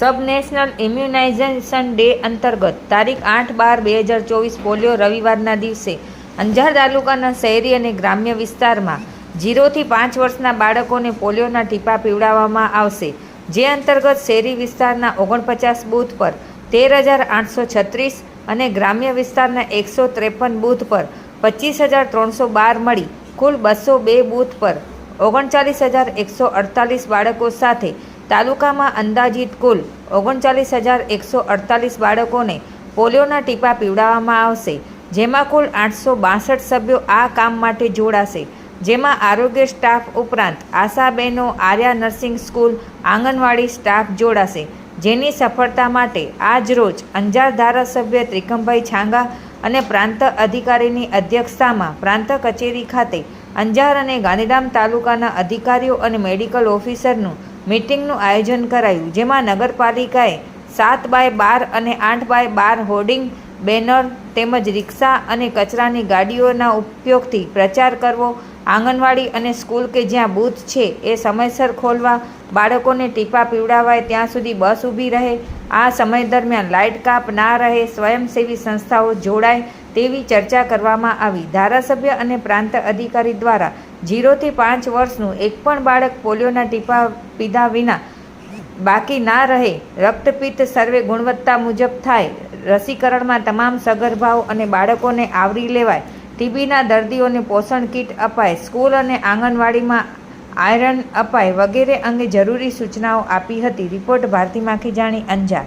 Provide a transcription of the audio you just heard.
સબ national immunisation day અંતર્ગત તારીખ આઠ બાર બે હજાર ચોવીસ પોલિયો રવિવારના દિવસે અંજાર તાલુકાના શહેરી અને ગ્રામ્ય વિસ્તારમાં જીરોથી પાંચ વર્ષના બાળકોને પોલિયોના ટીપા પીવડાવવામાં આવશે. જે અંતર્ગત શહેરી વિસ્તારના ઓગણપચાસ બૂથ પર તેર હજાર આઠસો છત્રીસ અને ગ્રામ્ય વિસ્તારના એકસો ત્રેપન બૂથ પર પચીસ હજાર ત્રણસો બાર મળી કુલ બસો બે બૂથ પર ઓગણચાલીસ હજાર એકસો અડતાલીસ બાળકો સાથે તાલુકામાં અંદાજિત કુલ ઓગણચાલીસ હજાર એકસો અડતાલીસ બાળકોને પોલિયોના ટીપા પીવડાવવામાં આવશે, જેમાં કુલ આઠસો બાસઠ સભ્યો આ કામ માટે જોડાશે. જેમાં આરોગ્ય સ્ટાફ ઉપરાંત આશાબહેનો, Arya nursing school, anganwadi staff જોડાશે. જેની સફળતા માટે આજ રોજ અંજાર ધારાસભ્ય ત્રિકમભાઈ છાંગા અને પ્રાંત અધિકારીની અધ્યક્ષતામાં પ્રાંત કચેરી ખાતે અંજાર અને ગાંધીધામ તાલુકાના અધિકારીઓ અને મેડિકલ ઓફિસરનું મીટિંગનું આયોજન કરાયું, જેમાં નગરપાલિકાએ સાત બાય બાર અને આઠ બાય બાર હોર્ડિંગ, બેનર તેમજ રિક્ષા અને કચરાની ગાડીઓના ઉપયોગથી પ્રચાર કરવો, આંગણવાડી અને સ્કૂલ કે જ્યાં બૂથ છે એ સમયસર ખોલવા, બાળકોને ટીપા પીવડાવાય ત્યાં સુધી બસ ઊભી રહે, આ સમય દરમિયાન લાઇટ કાપ ના રહે, સ્વયંસેવી સંસ્થાઓ જોડાય તેવી ચર્ચા કરવામાં આવી. ધારાસભ્ય અને પ્રાંત અધિકારી દ્વારા જીરોથી પાંચ વર્ષનું એક પણ બાળક પોલિયોના ટીપા પીધા વિના બાકી ના રહે, રક્તપિત્ત સર્વે ગુણવત્તા મુજબ થાય, રસીકરણમાં તમામ સગર્ભાઓ અને બાળકોને આવરી લેવાય, ટીબીના દર્દીઓને પોષણ કીટ અપાય, સ્કૂલ અને આંગણવાડીમાં આયરન અપાય વગેરે અંગે જરૂરી સૂચનાઓ આપી હતી, રિપોર્ટ ભારતી માખીજાણી અંજાર.